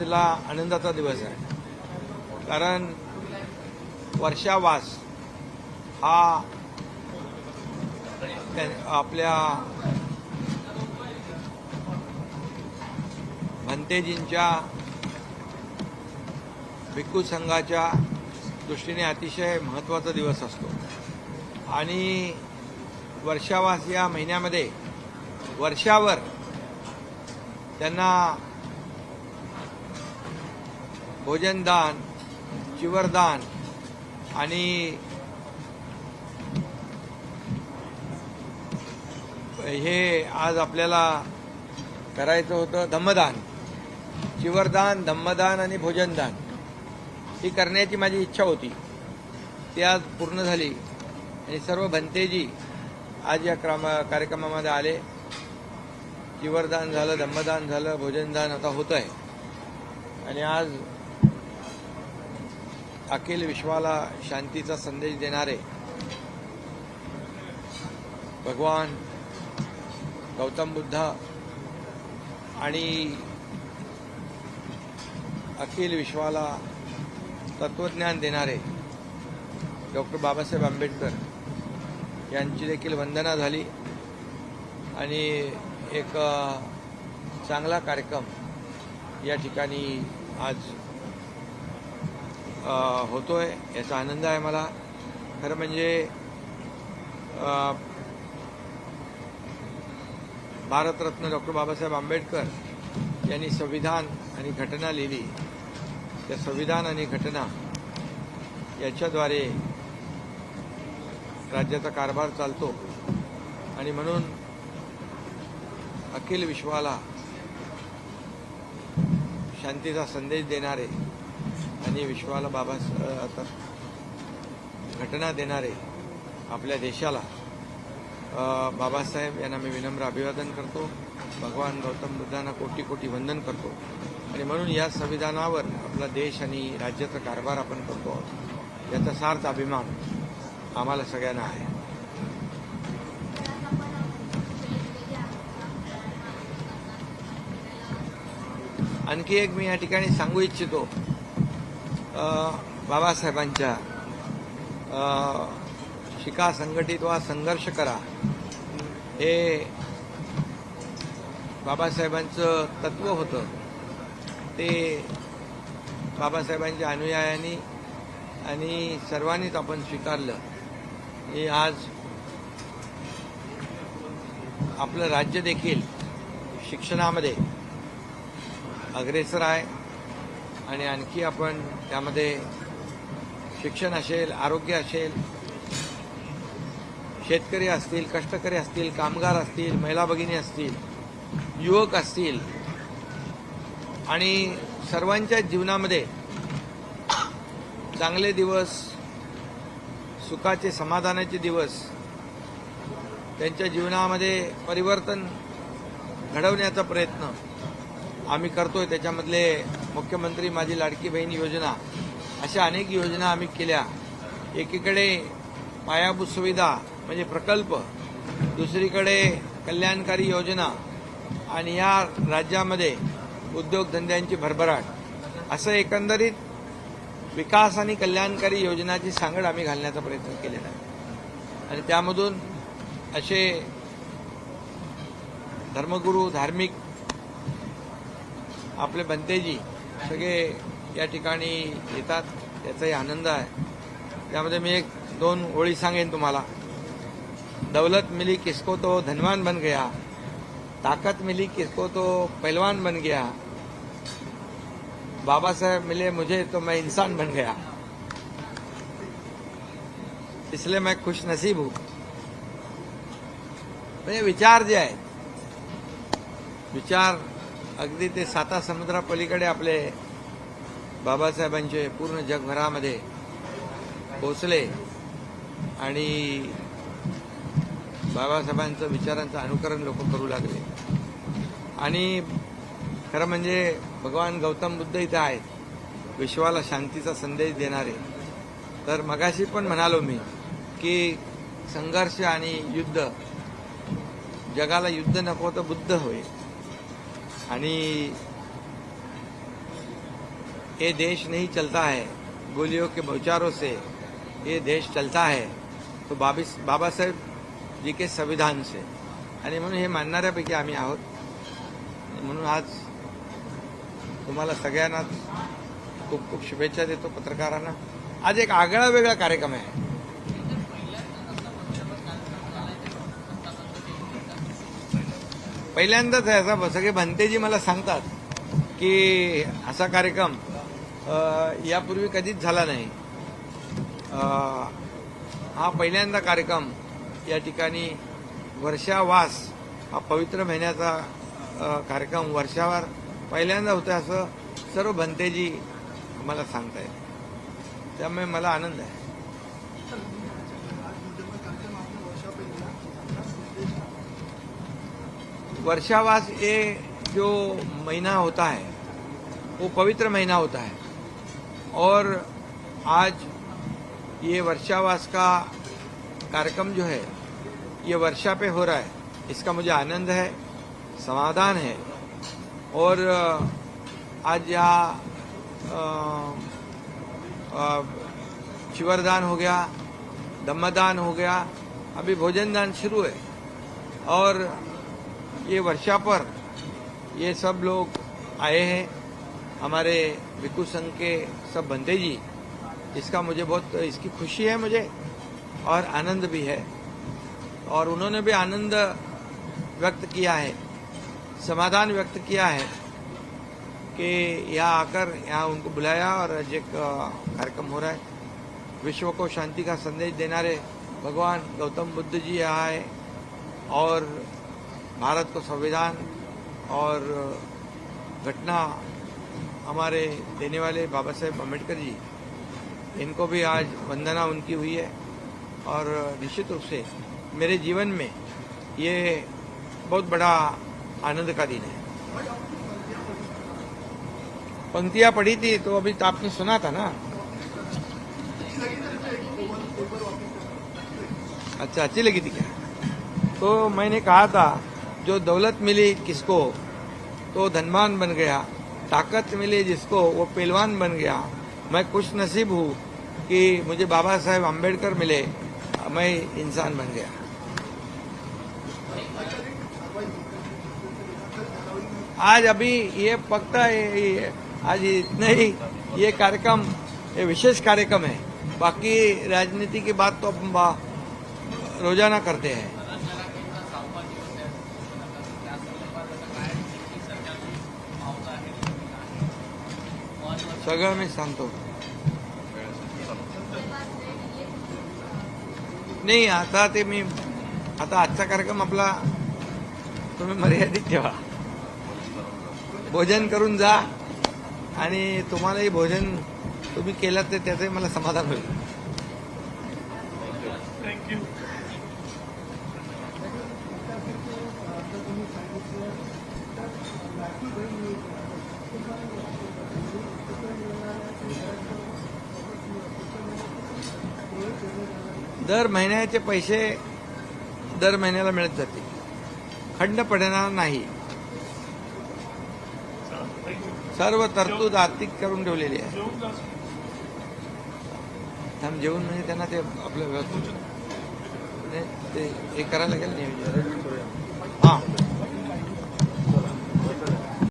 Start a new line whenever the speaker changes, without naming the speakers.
ला आनंदाचा दिवस आहे. कारण वर्षावास हा त्या- आपल्या भंतेजींच्या भिक्खू संघाच्या दृष्टीने अतिशय महत्त्वाचा दिवस असतो. आणि वर्षावास या महिन्यामध्ये वर्षावर त्यांना भोजनदान चिवरदान आणि हे आज आपल्याला करायचं होतं धम्मदान. चिवरदान धम्मदान आणि भोजनदान. ही करण्याची माझी इच्छा होती. ती आज पूर्ण झाली. आणि सर्व भंतेजी आज या क्रम कार्यक्रमामध्ये आले. चिवरदान झालं धम्मदान झालं भोजनदान आता होत आहे आणि आज अखिल विश्वाला शांतीचा संदेश देणारे भगवान गौतम बुद्ध आणि अखिल विश्वाला तत्वज्ञान देणारे डॉक्टर बाबासाहेब आंबेडकर यांची देखील वंदना झाली. आणि एक चांगला कार्यक्रम या ठिकाणी आज होतो आहे याचा आनंद आहे मला. खरं म्हणजे भारतरत्न डॉक्टर बाबासाहेब आंबेडकर यांनी संविधान आणि घटना लिहिली. त्या संविधान आणि घटना याच्याद्वारे राज्याचा कारभार चालतो. आणि म्हणून अखिल विश्वाला शांतीचा संदेश देणारे आणि विश्वाला बाबा आता घटना देणारे आपल्या देशाला बाबासाहेब यांना मी विनम्र अभिवादन करतो. भगवान गौतम बुद्धांना कोटी कोटी वंदन करतो. आणि म्हणून या संविधानावर आपला देश आणि राज्याचा कारभार आपण करतो आहोत. याचा सार्थ अभिमान आम्हाला सगळ्यांना आहे. आणखी एक मी या ठिकाणी सांगू इच्छितो. बाबासाहेबांच्या शिका संघटित वा संघर्ष करा. हे बाबासाहेबांचं तत्व होतं. ते बाबासाहेबांच्या अनुयायांनी आणि सर्वांनीच आपण स्वीकारलं. हे आज आपलं राज्य देखील शिक्षणामध्ये अग्रेसर आहे. आणि आणखी आपण त्यामध्ये शिक्षण असेल आरोग्य असेल शेतकरी असतील कष्टकरी असतील कामगार असतील महिला भगिनी असतील युवक असतील आणि सर्वांच्या जीवनामध्ये चांगले दिवस सुखाचे समाधानाचे दिवस त्यांच्या जीवनामध्ये परिवर्तन घडवण्याचा प्रयत्न आम्ही करतोय. त्याच्यामधले मुख्यमंत्री माझी लाडकी बहीण योजना अशा अनेक योजना आम्ही केल्या. एकीकडे पायाभूत सुविधा म्हणजे प्रकल्प दुसरीकडे कल्याणकारी योजना आणि या राज्यामध्ये उद्योगधंद्यांची भरभराट. असं एकंदरीत विकास आणि कल्याणकारी योजनाची सांगड आम्ही घालण्याचा प्रयत्न केलेला आहे. आणि त्यामधून असे धर्मगुरू धार्मिक आपले बनतेजी सगळे या ठिकाणी येतात. त्याचाही आनंद आहे. त्यामध्ये मी एक दोन ओळी सांगेन तुम्हाला. दौलत मिली किसको तो धनवान बन गया. ताकत मिली किसको तो पहलवान बन गया. बाबा साहेब मिले मुझे तो मैं इंसान बन गया. इसलिए मैं खुश नसीब हूं म्हणजे विचार जे आहेत. विचार अगदी ते साता समुद्रापलीकडे आपले बाबासाहेबांचे पूर्ण जगभरामध्ये पोचले आणि बाबासाहेबांचं विचारांचं अनुकरण लोक करू लागले. आणि खरं म्हणजे भगवान गौतम बुद्ध इथे आहेत विश्वाला शांतीचा संदेश देणारे. तर मगाशी पण म्हणालो मी की संघर्ष आणि युद्ध जगाला युद्ध नको तर बुद्ध होईल आणि ये देश नहीं चलता है गोलियों के बौचारों से ये देश चलता है। तो बाबीस बाबासाहेब जी के संविधान से। आणि म्हणून हे मानणाऱ्यापैकी आम्ही आहोत. म्हणून आज तुम्हाला सगळ्यांना खूप खूप शुभेच्छा देतो पत्रकारांना. आज एक आगळा वेगळा कार्यक्रम आहे. पहिल्यांदाच आहे असा सगळे भंतेजी मला सांगतात की असा कार्यक्रम यापूर्वी कधीच झाला नाही. हा पहिल्यांदा कार्यक्रम या ठिकाणी वर्षावास हा पवित्र महिन्याचा कार्यक्रम वर्षावर पहिल्यांदा होतं असं सर्व भंतेजी मला सांगतायत. त्यामुळे मला आनंद आहे. वर्षावास ये जो महीना होता है, वो पवित्र महीना होता है। और आज ये वर्षावास का कार्यक्रम जो है, ये वर्षा पे हो रहा है। इसका मुझे आनंद है, समाधान है। और आज यहाँ शिवरदान हो गया, दम्मदान हो गया, अभी भोजन दान शुरू है। और ये वर्षा पर ये सब लोग आए हैं। हमारे भिक्खु संघ के सब बंदे जी, इसका मुझे बहुत, इसकी खुशी है मुझे और आनंद भी है। और उन्होंने भी आनंद व्यक्त किया है, समाधान व्यक्त किया है कि यहाँ आकर यहाँ उनको बुलाया और आज एक कार्यक्रम हो रहा है। विश्व को शांति का संदेश देना रहे भगवान गौतम बुद्ध जी यहाँ आए और भारत को संविधान और घटना हमारे देने वाले बाबा साहेब अंबेडकर जी, इनको भी आज वंदना उनकी हुई है। और निश्चित रूप से मेरे जीवन में ये बहुत बड़ा आनंद का दिन है। पंक्तियाँ पढ़ी थी तो अभी तो आपने सुना था ना? अच्छा अच्छी लगी थी क्या? तो मैंने कहा था जो दौलत मिली किसको तो धनवान बन गया। ताकत मिली जिसको, वो पहलवान बन गया। मैं खुश नसीब हूँ कि मुझे बाबा साहेब अंबेडकर मिले, मैं इंसान बन गया। आज अभी ये पक्का है आज इतना ही, ये कार्यक्रम, ये विशेष कार्यक्रम है। बाकी राजनीति की बात तो हम रोज़ाना करते हैं। सगळं मी सांगतो. नाही आता ते मी आता आजचा कार्यक्रम आपला तुम्ही मर्यादित ठेवा. भोजन करून जा आणि तुम्हालाही भोजन तुम्ही केलं तर त्याचंही मला समाधान होईल. दर महिन्याचे पैसे दर महिन्याला मिळत जातील खंड पडणार नाही. सर्व तरतूद आर्थिक करून ठेवलेली आहे. थांब जेवून म्हणजे त्यांना ते आपलं व्यवस्थित नाही, ते हे करायला लागेल नियोजन हां.